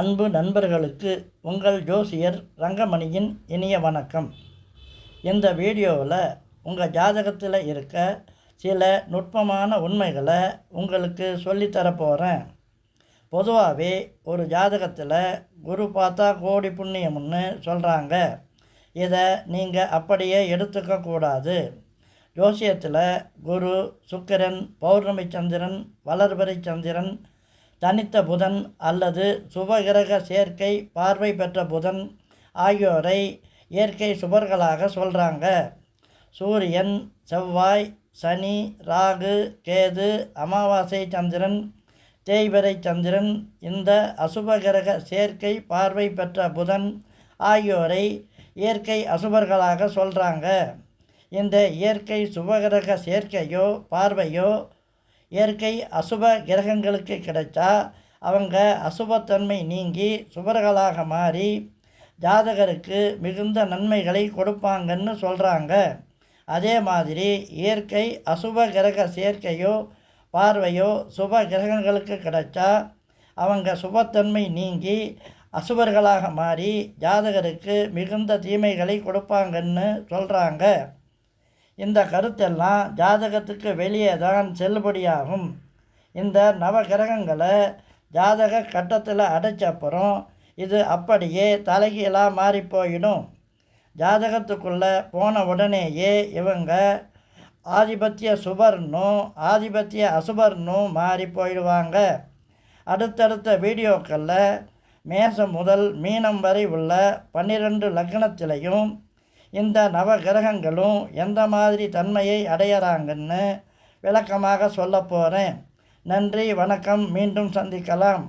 அன்பு நண்பர்களுக்கு உங்கள் ஜோசியர் ரங்கமணியின் இனிய வணக்கம். இந்த வீடியோவில் உங்கள் ஜாதகத்தில் இருக்க சில நுட்பமான உண்மைகளை உங்களுக்கு சொல்லித்தர போகிறேன் பொதுவாகவே ஒரு ஜாதகத்தில் குரு பார்த்தா கோடி புண்ணியம்னு சொல்கிறாங்க இதை நீங்கள் அப்படியே எடுத்துக்க கூடாது. ஜோசியத்தில் குரு சுக்கிரன் பௌர்ணமி சந்திரன் வளர்பரி சந்திரன் தனித்த புதன் அல்லது சுபகிரக சேர்க்கை பார்வை பெற்ற புதன் ஆகியோரை இயற்கை சுபர்களாக சொல்கிறாங்க சூரியன் செவ்வாய் சனி ராகு கேது அமாவாசை சந்திரன் தேய்பிரை சந்திரன் இந்த அசுபகிரக சேர்க்கை பார்வை பெற்ற புதன் ஆகியோரை இயற்கை அசுபர்களாக சொல்கிறாங்க இந்த இயற்கை சுபகிரக சேர்க்கையோ பார்வையோ இயற்கை அசுப கிரகங்களுக்கு கிடைச்சா அவங்க அசுபத்தன்மை நீங்கி சுபர்களாக மாறி ஜாதகருக்கு மிகுந்த நன்மைகளை கொடுப்பாங்கன்னு சொல்கிறாங்க அதே மாதிரி இயற்கை அசுப கிரக சேர்க்கையோ பார்வையோ சுப கிரகங்களுக்கு கிடைச்சா அவங்க சுபத்தன்மை நீங்கி அசுபர்களாக மாறி ஜாதகருக்கு மிகுந்த தீமைகளை கொடுப்பாங்கன்னு சொல்கிறாங்க இந்த கருத்தெல்லாம் ஜாதகத்துக்கு வெளியே தான் செல்லுபடியாகும். இந்த நவ கிரகங்களை ஜாதக கட்டத்தில் அடைச்ச அப்புறம் இது அப்படியே தலைகீழாக மாறி போயிடும். ஜாதகத்துக்குள்ளே போன உடனேயே இவங்க ஆதிபத்திய சுபர்னும் ஆதிபத்திய அசுபர்னும் மாறி போயிடுவாங்க. அடுத்தடுத்த வீடியோக்களில் மேசம் முதல் மீனம் வரை உள்ள பன்னிரெண்டு லக்னத்திலையும் இந்த நவ கிரகங்களும் எந்த மாதிரி தன்மையை அடையிறாங்கன்னு விளக்கமாக சொல்ல போகிறேன் நன்றி வணக்கம் மீண்டும் சந்திக்கலாம்.